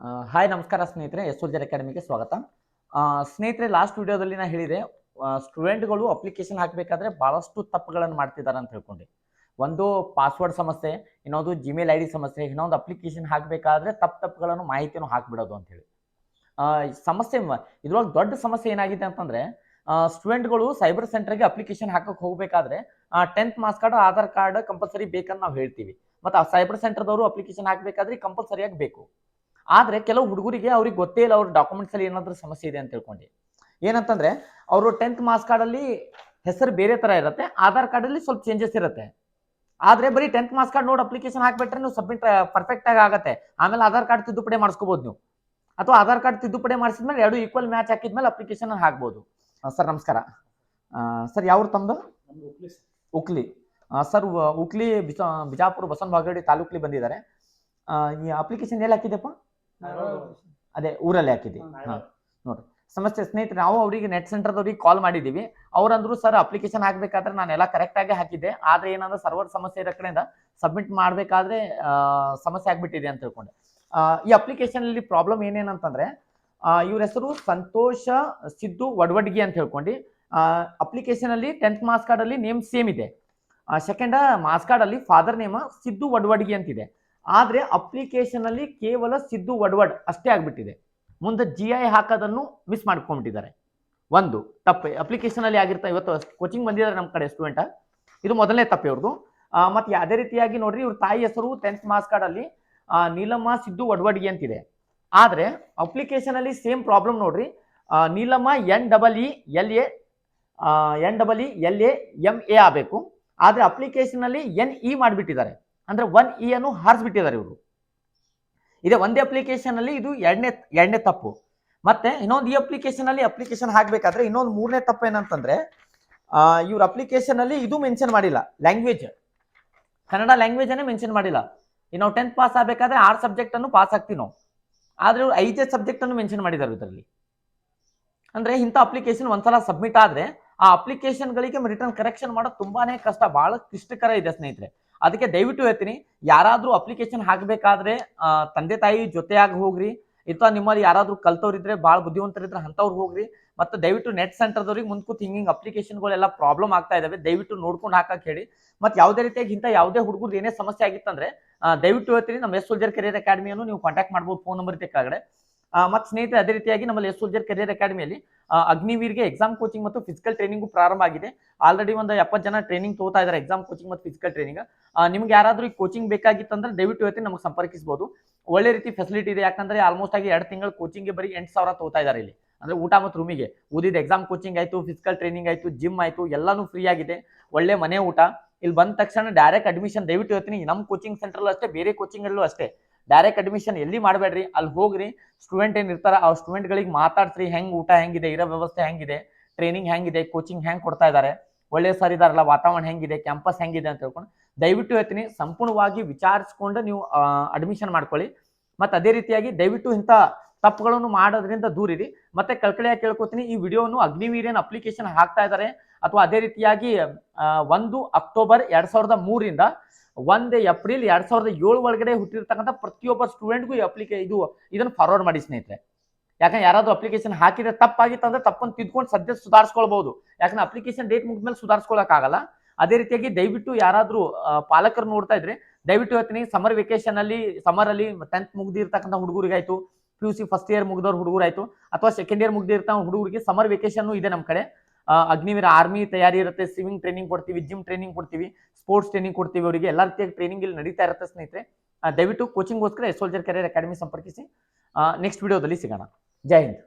Hi, ನಮಸ್ಕಾರ ಸ್ನೇಹಿತರೆ S soldier ಅಕಾಡೆಮಿಗೆ ಸ್ವಾಗತ. ಸ್ನೇಹಿತರೆ ಲಾಸ್ಟ್ ವಿಡಿಯೋದಲ್ಲಿ ನಾ ಹೇಳಿದೆ ಸ್ಟೂಡೆಂಟ್ಗಳು ಅಪ್ಲಿಕೇಶನ್ ಹಾಕಬೇಕಾದ್ರೆ ಭಾಳಷ್ಟು ತಪ್ಪುಗಳನ್ನು ಮಾಡ್ತಿದ್ದಾರೆ ಅಂತ ಹೇಳ್ಕೊಂಡು. ಒಂದು ಪಾಸ್ವರ್ಡ್ ಸಮಸ್ಯೆ, ಇನ್ನೊಂದು ಜಿಮೇಲ್ ಐ ಡಿ ಸಮಸ್ಯೆ, ಇನ್ನೊಂದು ಅಪ್ಲಿಕೇಶನ್ ಹಾಕಬೇಕಾದ್ರೆ ತಪ್ಪು ತಪ್ಪುಗಳನ್ನು ಮಾಹಿತಿಯನ್ನು ಹಾಕಿಬಿಡೋದು ಅಂತೇಳಿ ಸಮಸ್ಯೆ ಇದ್ರೊಳಗೆ ದೊಡ್ಡ ಸಮಸ್ಯೆ ಏನಾಗಿದೆ ಅಂತಂದ್ರೆ ಸ್ಟೂಡೆಂಟ್ಗಳು ಸೈಬರ್ ಸೆಂಟರ್ಗೆ ಅಪ್ಲಿಕೇಶನ್ ಹಾಕೋಕೆ ಹೋಗಬೇಕಾದ್ರೆ tenth marks card Aadhaar card compulsory ಬೇಕಂತ ನಾವು ಹೇಳ್ತೀವಿ. ಮತ್ತು ಆ ಸೈಬರ್ ಸೆಂಟರ್ದವರು ಅಪ್ಲಿಕೇಶನ್ ಹಾಕಬೇಕಾದ್ರೆ ಕಂಪಲ್ಸರಿಯಾಗಿ ಬೇಕು. ಆದ್ರೆ ಕೆಲವು ಹುಡುಗರಿಗೆ ಅವ್ರಿಗೆ ಗೊತ್ತೇ ಇಲ್ಲ ಅವ್ರ ಡಾಕ್ಯುಮೆಂಟ್ಸ್ ಅಲ್ಲಿ ಏನಾದ್ರೂ ಸಮಸ್ಯೆ ಇದೆ ಅಂತ ತಿಳ್ಕೊಂಡು. ಏನಂತಂದ್ರೆ ಅವರು ಟೆಂತ್ ಮಾರ್ಕ್ಸ್ ಕಾರ್ಡ್ ಅಲ್ಲಿ ಹೆಸರು ಬೇರೆ ತರ ಇರುತ್ತೆ, ಆಧಾರ್ ಕಾರ್ಡ್ ಅಲ್ಲಿ ಸ್ವಲ್ಪ ಚೇಂಜಸ್ ಇರುತ್ತೆ. ಆದರೆ ಬರೀ ಟೆಂತ್ ಮಾರ್ಕ್ಸ್ ಕಾರ್ಡ್ ನೋಡಿ ಅಪ್ಲಿಕೇಶನ್ ಹಾಕ್ಬಿಟ್ರೆ ನೀವು ಸಬ್ಮಿಟ್ ಪರ್ಫೆಕ್ಟ್ ಆಗಿ ಆಗತ್ತೆ. ಆಮೇಲೆ ಆಧಾರ್ ಕಾರ್ಡ್ ತಿದ್ದುಪಡಿ ಮಾಡಿಸ್ಕೋಬಹುದು ನೀವು. ಅಥವಾ ಆಧಾರ್ ಕಾರ್ಡ್ ತಿದ್ದುಪಡಿ ಮಾಡಿಸಿದ್ಮೇಲೆ ಎರಡು ಈಕ್ವಲ್ ಮ್ಯಾಚ್ ಹಾಕಿದ್ಮೇಲೆ ಅಪ್ಲಿಕೇಶನ್ ಹಾಕ್ಬೋದು. ಸರ್ ನಮಸ್ಕಾರ. ಸರ್ ಯಾವ್ರು ತಮ್ಮದು ಉಕ್ಲಿ. ಸರ್ ಉಕ್ಲಿ ಬಿಜ, ಬಿಜಾಪುರ ಬಸವನ ಬಾಗೇಡಿ ತಾಲೂಕ್ಲಿ ಬಂದಿದ್ದಾರೆ. ಈ ಅಪ್ಲಿಕೇಶನ್ ಎಲ್ಲಿ ಹಾಕಿದೆಪ್ಪ ಅದೇ ಊರಲ್ಲಿ ಹಾಕಿದ್ವಿ. ಹಾ ನೋಡ್ರಿ. ಸಮಸ್ಯೆ ಸ್ನೇಹಿತರೆ ನಾವು ಅವರಿಗೆ ನೆಟ್ ಸೆಂಟರ್ದವ್ರಿಗೆ ಕಾಲ್ ಮಾಡಿದ್ದೀವಿ. ಅವ್ರಂದ್ರು ಸರ್ ಅಪ್ಲಿಕೇಶನ್ ಹಾಕ್ಬೇಕಾದ್ರೆ ನಾನು ಎಲ್ಲ ಕರೆಕ್ಟ್ ಆಗಿ ಹಾಕಿದ್ದೆ. ಆದ್ರೆ ಏನಂದ್ರೆ ಸರ್ವರ್ ಸಮಸ್ಯೆ ಇರೋ ಕಡೆಯಿಂದ ಸಬ್ಮಿಟ್ ಮಾಡಬೇಕಾದ್ರೆ ಸಮಸ್ಯೆ ಆಗ್ಬಿಟ್ಟಿದೆ ಅಂತ ತಿಳ್ಕೊಂಡೆ. ಈ ಅಪ್ಲಿಕೇಶನ್ ಅಲ್ಲಿ ಪ್ರಾಬ್ಲಮ್ ಏನೇನಂತಂದ್ರೆ ಇವ್ರ ಹೆಸರು ಸಂತೋಷ ಸಿದ್ದು ವಡ್ವಡ್ಗಿ ಅಂತ ಹೇಳ್ಕೊಂಡು ಅಪ್ಲಿಕೇಶನ್ ಅಲ್ಲಿ ಟೆಂತ್ ಮಾರ್ಕ್ಸ್ ಕಾರ್ಡ್ ಅಲ್ಲಿ ನೇಮ್ ಸೇಮ್ ಇದೆ. ಸೆಕೆಂಡ್ ಮಾರ್ಕ್ಸ್ ಕಾರ್ಡ್ ಅಲ್ಲಿ ಫಾದರ್ ನೇಮ್ ಸಿದ್ದು ವಡ್ವಡ್ಗಿ ಅಂತಿದೆ. ಆದ್ರೆ ಅಪ್ಲಿಕೇಶನ್ ಅಲ್ಲಿ ಕೇವಲ ಸಿದ್ದು ಒಡವಡ್ ಅಷ್ಟೇ ಆಗಿಬಿಟ್ಟಿದೆ. ಮುಂದೆ ಜಿ ಐ ಹಾಕೋದನ್ನು ಮಿಸ್ ಮಾಡ್ಕೊಂಡ್ಬಿಟ್ಟಿದ್ದಾರೆ. ಒಂದು ತಪ್ಪೆ. ಅಪ್ಲಿಕೇಶನ್ ಅಲ್ಲಿ ಆಗಿರ್ತಾ ಇವತ್ತು ಕೋಚಿಂಗ್ ಬಂದಿದ್ದಾರೆ ನಮ್ಮ ಕಡೆ ಸ್ಟೂಡೆಂಟ್ ಇದು ಮೊದಲನೇ ತಪ್ಪೆ ಅವ್ರದ್ದು ಮತ್ತೆ ಅದೇ ರೀತಿಯಾಗಿ ನೋಡ್ರಿ ಇವ್ರ ತಾಯಿ ಹೆಸರು ಟೆಂತ್ ಮಾರ್ಕ್ಸ್ ಕಾರ್ಡ್ ಅಲ್ಲಿ ಆ, ನೀಲಮ್ಮ ಸಿದ್ದು ಒಡವಡ್ಗೆ ಅಂತಿದೆ. ಆದರೆ ಅಪ್ಲಿಕೇಶನ್ ಅಲ್ಲಿ ಸೇಮ್ ಪ್ರಾಬ್ಲಮ್ ನೋಡ್ರಿ. Neelamma N double E L A N double E L A M A ಆಗಬೇಕು. ಆದರೆ ಅಪ್ಲಿಕೇಶನ್ ಅಲ್ಲಿ ಎನ್ ಇ ಮಾಡಿಬಿಟ್ಟಿದ್ದಾರೆ. ಅಂದ್ರೆ ಒನ್ ಇ ಅನ್ನು ಹಾರಿಸ್ಬಿಟ್ಟಿದ್ದಾರೆ ಇವರು. ಇದೆ ಒಂದೇ ಅಪ್ಲಿಕೇಶನ್ ಅಲ್ಲಿ ಇದು ಎರಡನೇ ಎರಡನೇ ತಪ್ಪು. ಮತ್ತೆ ಇನ್ನೊಂದು ಈ ಅಪ್ಲಿಕೇಶನ್ ಅಲ್ಲಿ ಅಪ್ಲಿಕೇಶನ್ ಹಾಕಬೇಕಾದ್ರೆ ಇನ್ನೊಂದು ಮೂರನೇ ತಪ್ಪು ಏನಂತಂದ್ರೆ ಇವ್ರ ಅಪ್ಲಿಕೇಶನ್ ಅಲ್ಲಿ ಇದು ಮೆನ್ಷನ್ ಮಾಡಿಲ್ಲ ಲ್ಯಾಂಗ್ವೇಜ್ ಕನ್ನಡ ಲ್ಯಾಂಗ್ವೇಜ್ ಅನ್ನೇ ಮೆನ್ಷನ್ ಮಾಡಿಲ್ಲ. ಈಗ ನಾವು ಟೆಂತ್ ಪಾಸ್ ಆಗಬೇಕಾದ್ರೆ ಆರು ಸಬ್ಜೆಕ್ಟನ್ನು ಪಾಸ್ ಆಗ್ತೀವಿ ನಾವು. ಆದ್ರೆ ಇವ್ರು ಐದೇ ಸಬ್ಜೆಕ್ಟ್ ಅನ್ನು ಮೆನ್ಷನ್ ಮಾಡಿದ್ದಾರೆ ಇದರಲ್ಲಿ. ಅಂದ್ರೆ ಇಂಥ ಅಪ್ಲಿಕೇಶನ್ ಒಂದ್ಸಲ ಸಬ್ಮಿಟ್ ಆದ್ರೆ ಆ ಅಪ್ಲಿಕೇಶನ್ ಗಳಿಗೆ ರಿಟರ್ನ್ ಕರೆಕ್ಷನ್ ಮಾಡೋದು ತುಂಬಾನೇ ಕಷ್ಟ, ಬಹಳ ಕ್ಲಿಷ್ಟಕರ ಇದೆ ಸ್ನೇಹಿತರೆ. ಅದಕ್ಕೆ ದಯವಿಟ್ಟು ಹೇಳ್ತೀನಿ, ಯಾರಾದರೂ ಅಪ್ಲಿಕೇಶನ್ ಹಾಕಬೇಕಾದ್ರೆ ತಂದೆ ತಾಯಿ ಜೊತೆಯಾಗಿ ಹೋಗ್ರಿ ಅಥವಾ ನಿಮ್ಮಲ್ಲಿ ಯಾರಾದರೂ ಕಲ್ತವ್ರಿದ್ರೆ ಭಾಳ ಬುದ್ಧಿವಂತರಿದ್ರೆ ಅಂಥವ್ರು ಹೋಗ್ರಿ, ಮತ್ತು ದಯವಿಟ್ಟು ನೆಟ್ ಸೆಂಟರ್ದವ್ರಿಗೆ ಮುಂದ್ಕೂತ್ ಹಿಂಗೆ ಅಪ್ಲಿಕೇಶನ್ಗಳೆಲ್ಲ ಪ್ರಾಬ್ಲಮ್ ಆಗ್ತಾ ಇದಾವೆ, ದಯವಿಟ್ಟು ನೋಡ್ಕೊಂಡು ಹಾಕಕ್ಕೆ ಹೇಳಿ. ಮತ್ತು ಯಾವುದೇ ರೀತಿಯಾಗಿ ಇಂಥ ಯಾವುದೇ ಹುಡುಗರು ಏನೇ ಸಮಸ್ಯೆ ಆಗಿತ್ತಂದ್ರೆ ದಯವಿಟ್ಟು ಹೇಳ್ತೀನಿ ನಮ್ಮ ಎಸ್ ಸೋಲ್ಜರ್ ಕೆರಿಯರ್ ಅಕಾಡೆಮಿಯನ್ನು ನೀವು ಕಾಂಟ್ಯಾಕ್ಟ್ ಮಾಡ್ಬೋದು ಫೋನ್ ನಂಬರ್ ಕೆಳಗಡೆ. ಮತ್ತು ಸ್ನೇಹಿತರೆ, ಅದೇ ರೀತಿಯಾಗಿ ನಮ್ಮಲ್ಲಿ ಎಸ್ ಸೋಲ್ಜರ್ ಕೆರಿಯರ್ ಅಕಾಡೆಮಿಯಲ್ಲಿ ಅಗ್ನಿವೀರ್ಗೆ ಎಕ್ಸಾಮ್ ಕೋಚಿಂಗ್ ಮತ್ತು ಫಿಸಿಕಲ್ ಟ್ರೈನಿಂಗು ಪ್ರಾರಂಭ ಆಗಿದೆ. ಆಲ್ರೆಡಿ ಒಂದು ಎಪ್ಪತ್ತು ಜನ ಟ್ರೈನಿಂಗ್ ತಗೋತಾ ಇದ್ದಾರೆ ಎಕ್ಸಾಮ್ ಕೋಚಿಂಗ್ ಮತ್ತು ಫಿಸಿಕಲ್ ಟ್ರೈನಿಂಗ್ ನಿಮ್ಗೆ ಯಾರಾದರೂ ಈ ಕೋಚಿಂಗ್ ಬೇಕಾಗಿತ್ತಂದ್ರೆ ದಯವಿಟ್ಟು ಇವತ್ತಿನ ನಮಗೆ ಸಂಪರ್ಕಿಸಬಹುದು ಒಳ್ಳೆ ರೀತಿ ಫೆಸಿಲಿಟಿ ಇದೆ. ಯಾಕಂದ್ರೆ ಆಲ್ಮೋಸ್ಟ್ ಆಗಿ ಎರಡು ತಿಂಗಳು ಕೋಚಿಂಗ್ಗೆ ಬರೀ ಎಂಟು ಸಾವಿರ ತಗೋತಾ ಇದ್ದಾರೆ ಇಲ್ಲಿ. ಅಂದ್ರೆ ಊಟ ಮತ್ತು ರೂಮಿಗೆ ಓದಿದ ಎಕ್ಸಾಮ್ ಕೋಚಿಂಗ್ ಆಯ್ತು ಫಿಸಿಕಲ್ ಟ್ರೈನಿಂಗ್ ಆಯ್ತು ಜಿಮ್ ಆಯ್ತು, ಎಲ್ಲಾನು ಫ್ರೀ ಆಗಿದೆ. ಒಳ್ಳೆ ಮನೆ ಊಟ. ಇಲ್ಲಿ ಬಂದ ತಕ್ಷಣ ಡೈರೆಕ್ಟ್ ಅಡ್ಮಿಷನ್ ದಯವಿಟ್ಟು ಹೇಳ್ತೀನಿ ನಮ್ಮ ಕೋಚಿಂಗ್ ಸೆಂಟ್ರಲ್ಲೂ ಅಷ್ಟೇ, ಬೇರೆ ಕೋಚಿಂಗಲ್ಲೂ ಅಷ್ಟೇ. ಡೈರೆಕ್ಟ್ ಅಡ್ಮಿಷನ್ ಎಲ್ಲಿ ಮಾಡಬೇಡ್ರಿ? ಅಲ್ಲಿ ಹೋಗ್ರಿ. ಸ್ಟೂಡೆಂಟ್ ಏನು ಇರ್ತಾರ, ಆ ಸ್ಟೂಡೆಂಟ್ಗಳಿಗೆ ಮಾತಾಡ್ಸ್ರಿ. ಹೆಂಗ್ ಊಟ ಹೆಂಗಿದೆ, ಇರೋ ವ್ಯವಸ್ಥೆ ಹೆಂಗಿದೆ ಟ್ರೈನಿಂಗ್ ಹೆಂಗಿದೆ ಕೋಚಿಂಗ್ ಹೆಂಗ್ ಕೊಡ್ತಾ ಇದ್ದಾರೆ ಒಳ್ಳೆ ಸರ್ ಇದಾರಲ್ಲ, ವಾತಾವರಣ ಹೆಂಗಿದೆ ಕ್ಯಾಂಪಸ್ ಹೆಂಗಿದೆ ಅಂತ ಹೇಳ್ಕೊಂಡು ದಯವಿಟ್ಟು ಹೇಳ್ತೀನಿ, ಸಂಪೂರ್ಣವಾಗಿ ವಿಚಾರಿಸ್ಕೊಂಡು ನೀವು ಅಡ್ಮಿಷನ್ ಮಾಡ್ಕೊಳ್ಳಿ. ಮತ್ತೆ ಅದೇ ರೀತಿಯಾಗಿ ದಯವಿಟ್ಟು ಇಂಥ ತಪ್ಪುಗಳನ್ನು ಮಾಡೋದ್ರಿಂದ ದೂರಿರಿ ಮತ್ತೆ ಕಳ್ಕಳಿಯಾಗಿ ಕೇಳ್ಕೊತೀನಿ, ಈ ವಿಡಿಯೋನು ಅಗ್ನಿವೀರ್ಯನ್ ಅಪ್ಲಿಕೇಶನ್ ಹಾಕ್ತಾ ಇದ್ದಾರೆ ಅಥವಾ ಅದೇ ರೀತಿಯಾಗಿ ಒಂದು ಅಕ್ಟೋಬರ್ ಎರಡ್ ಸಾವಿರದ ಮೂರಿಂದ ಒಂದು ಏಪ್ರಿಲ್ ಎರಡ್ ಸಾವಿರದ ಏಳು ಒಳಗಡೆ ಹುಟ್ಟಿರ್ತಕ್ಕಂಥ ಪ್ರತಿಯೊಬ್ಬ ಸ್ಟೂಡೆಂಟ್ಗೂ ಈ ಅಪ್ಲಿಕೇ, ಇದು, ಇದನ್ನು ಫಾರ್ವರ್ಡ್ ಮಾಡಿ ಸ್ನೇಹಿತರೆ. ಯಾಕಂದ್ರೆ ಯಾರಾದ್ರೂ ಅಪ್ಲಿಕೇಶನ್ ಹಾಕಿದ್ರೆ ತಪ್ಪಾಗಿತ್ತು ಅಂದ್ರೆ ತಪ್ಪನ್ನು ತಿದ್ಕೊಂಡು ಸದ್ಯ ಸುಧಾರಿಸ್ಕೊಳ್ಬಹುದು. ಯಾಕಂದ್ರೆ ಅಪ್ಲಿಕೇಶನ್ ಡೇಟ್ ಮುಗಿದ ಮೇಲೆ ಸುಧಾರಿಸ್ಕೊಳಕ್ಕಾಗಲ್ಲ. ಅದೇ ರೀತಿಯಾಗಿ ದಯವಿಟ್ಟು ಯಾರಾದ್ರೂ ಪಾಲಕರು ನೋಡ್ತಾ ಇದ್ರೆ, ದಯವಿಟ್ಟು ಹೇಳ್ತೀನಿ ಸಮರ್ ವೆಕೇಶನ್ ಅಲ್ಲಿ ಸಮರ್ ಅಲ್ಲಿ ಟೆಂತ್ ಮುಗ್ದಿರ್ತಕ್ಕಂಥ ಹುಡುಗರಿಗಾಯ್ತು. P U C first year ಮುಗಿದವ್ರ ಹುಡುಗರಾಯ್ತು ಅಥವಾ ಸೆಕೆಂಡ್ ಇಯರ್ ಮುಗ್ದಿರ್ತಾವ ಹುಡುಗರಿಗೆ ಸಮರ್ ವೆಕೇಶನ್ ಇದೆ ನಮ್ಮ ಕಡೆ. ಅಗ್ನಿವೀರ ಆರ್ಮಿ ತಯಾರಿ ಇರುತ್ತೆ ಸ್ವಿಮ್ಮಿಂಗ್ ಟ್ರೈನಿಂಗ್ ಕೊಡ್ತೀವಿ ಜಿಮ್ ಟ್ರೈನಿಂಗ್ ಕೊಡ್ತೀವಿ ಸ್ಪೋರ್ಟ್ಸ್ ಟ್ರೈನಿಂಗ್ ಕೊಡ್ತೀವಿ ಅವರಿಗೆ. ಎಲ್ಲ ರೀತಿಯ ಟ್ರೈನಿಂಗ್ ಇಲ್ಲಿ ನಡೀತಾ ಇರುತ್ತೆ ಸ್ನೇಹಿತರೆ. ದಯವಿಟ್ಟು ಕೋಚಿಂಗ್ಗೋಸ್ಕರ ಎಸ್ ಸೋಲ್ಜರ್ ಕೆರಿಯರ್ ಅಕಾಡೆಮಿ ಸಂಪರ್ಕಿಸಿ. ನೆಕ್ಸ್ಟ್ ವಿಡಿಯೋದಲ್ಲಿ ಸಿಗೋಣ. ಜೈ ಹಿಂದ್.